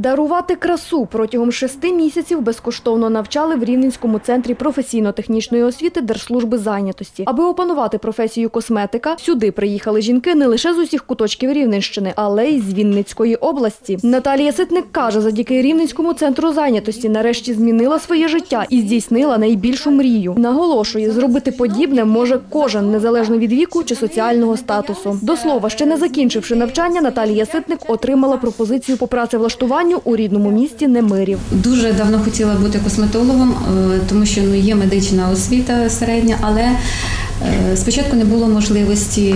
Дарувати красу протягом шести місяців безкоштовно навчали в Рівненському центрі професійно-технічної освіти Держслужби зайнятості. Аби опанувати професію косметика, сюди приїхали жінки не лише з усіх куточків Рівненщини, але й з Вінницької області. Наталія Ситник каже, завдяки Рівненському центру зайнятості нарешті змінила своє життя і здійснила найбільшу мрію. Наголошує, зробити подібне може кожен, незалежно від віку чи соціального статусу. До слова, ще не закінчивши навчання, Наталія Ситник отримала пропозицію по працевлаштуванню у рідному місті Немирів. Дуже давно хотіла бути косметологом, е, тому що ну, є медична освіта середня, але е, спочатку не було можливості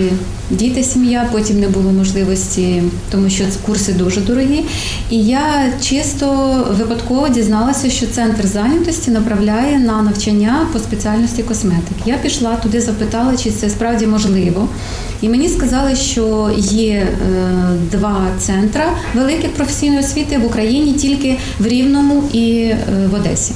діти, сім'я, потім не було можливості, тому що курси дуже дорогі. І я чисто випадково дізналася, що центр зайнятості направляє на навчання по спеціальності косметик. Я пішла туди, запитала, чи це справді можливо. І мені сказали, що є е, два центра великих професійної освіти в Україні, тільки в Рівному і е, в Одесі.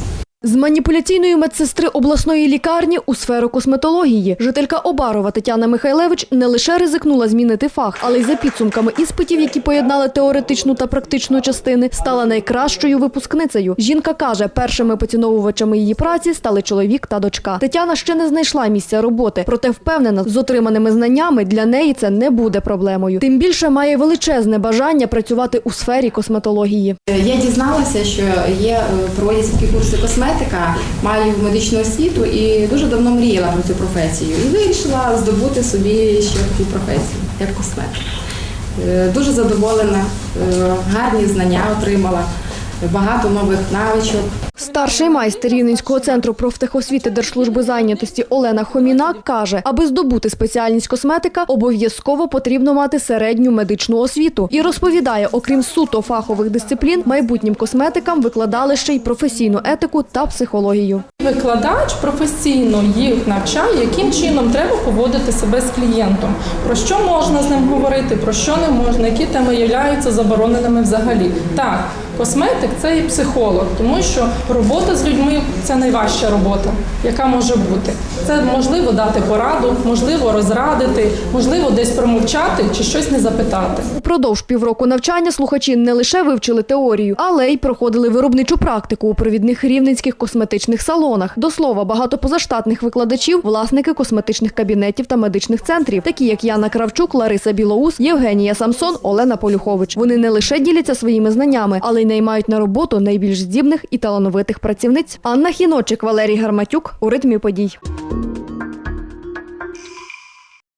З маніпуляційної медсестри обласної лікарні у сферу косметології жителька Обарова Тетяна Михайлевич не лише ризикнула змінити фах, але й за підсумками іспитів, які поєднали теоретичну та практичну частини, стала найкращою випускницею. Жінка каже, першими поціновувачами її праці стали чоловік та дочка. Тетяна ще не знайшла місця роботи, проте впевнена, з отриманими знаннями для неї це не буде проблемою. Тим більше має величезне бажання працювати у сфері косметології. Я дізналася, що є е, проводяться такі курси косметика, маю медичну освіту і дуже давно мріяла про цю професію. І вирішила здобути собі ще таку професію, як косметик. Е, Дуже задоволена, е, гарні знання отримала, багато нових навичок. Старший майстер Рівненського центру профтехосвіти Держслужби зайнятості Олена Хоміна каже, аби здобути спеціальність косметика, обов'язково потрібно мати середню медичну освіту. І розповідає, окрім суто фахових дисциплін, майбутнім косметикам викладали ще й професійну етику та психологію. Викладач професійно їх навчає, яким чином треба поводити себе з клієнтом, про що можна з ним говорити, про що не можна, які теми являються забороненими взагалі. Так, косметик це і психолог, тому що робота з людьми це найважча робота, яка може бути. Це можливо дати пораду, можливо розрадити, можливо десь промовчати чи щось не запитати. Упродовж півроку навчання слухачі не лише вивчили теорію, але й проходили виробничу практику у провідних рівненських косметичних салонах. До слова, багато позаштатних викладачів – власники косметичних кабінетів та медичних центрів, такі як Яна Кравчук, Лариса Білоус, Євгенія Самсон, Олена Полюхович. Вони не лише діляться своїми знаннями, але й наймають на роботу найбільш здібних і талановитих працівниць. Анна Хіночик, Валерій Гарматюк у ритмі подій.